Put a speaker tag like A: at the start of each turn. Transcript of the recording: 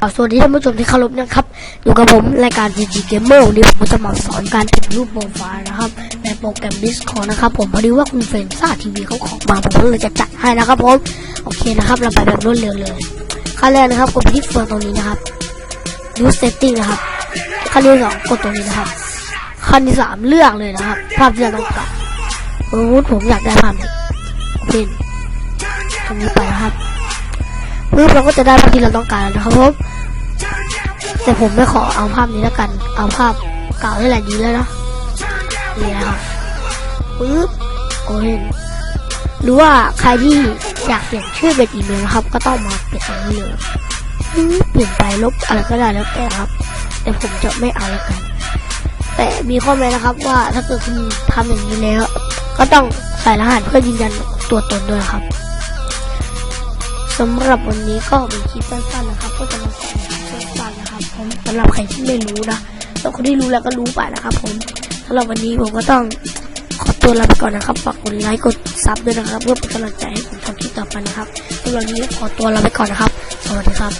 A: สวัสดีท่านผู้ชมที่เคารพนะครับ อยู่กับผมรายการ GG Gamer วันนี้ผมจะมาสอนการติดรูปโปรไฟล์นะครับในโปรแกรม Discord นะครับผมพอดีว่าคุณเฟรนซ่าทีวีเขาขอมาผมก็เลยจะจัดให้นะครับผมโอเคนะครับเราไปแบบรวดเร็วเลยขั้นแรกนะครับกดไปที่เฟืองตรงนี้นะครับ Use Setting นะครับขั้นที่สองกดตรงนี้นะครับขั้นที่สามเลือกเลยนะครับ ภาพที่เราต้องการสมมติผมอยากได้ภาพนี้เป็นตรงนี้ไปนะครับปึ๊บเราก็จะได้ภาพที่เราต้องการนะครับผม แต่ผมไม่ขอเอาภาพนี้แล้วกัน เอาภาพเก่านี่แหละดีแล้วนะนี่นะครับปึ๊บโอเคหรือว่าใครที่อยากเปลี่ยนชื่อเป็นอีเมลนะครับ ก็ต้องมาเปลี่ยนตรงนี้เลยเปลี่ยนไปลบอะไรก็ได้แล้วแต่ครับ แต่ผมจะไม่เอาแล้วกัน แต่มีข้อแม้นะครับว่าถ้าเกิดคุณทำอย่างนี้แล้ว ก็ต้องใส่รหัสเพื่อยืนยันตัวตนด้วยครับสำหรับวันนี้ก็เป็นคลิปสั้นๆนะครับ ก็จะมาสอน นะครับผมสำหรับใครที่ไม่รู้นะแล้วคนที่รู้แล้วก็รู้ไปนะครับ ผมสำหรับวันนี้ผมก็ต้องขอตัวลาไปก่อนนะครับฝากกดไลค์กดซับด้วยนะครับ เพื่อเป็นกำลังใจให้ผมทำคลิปต่อไปนะครับสำหรับวันนี้ขอตัวลาไปก่อนนะครับ สวัสดีครับ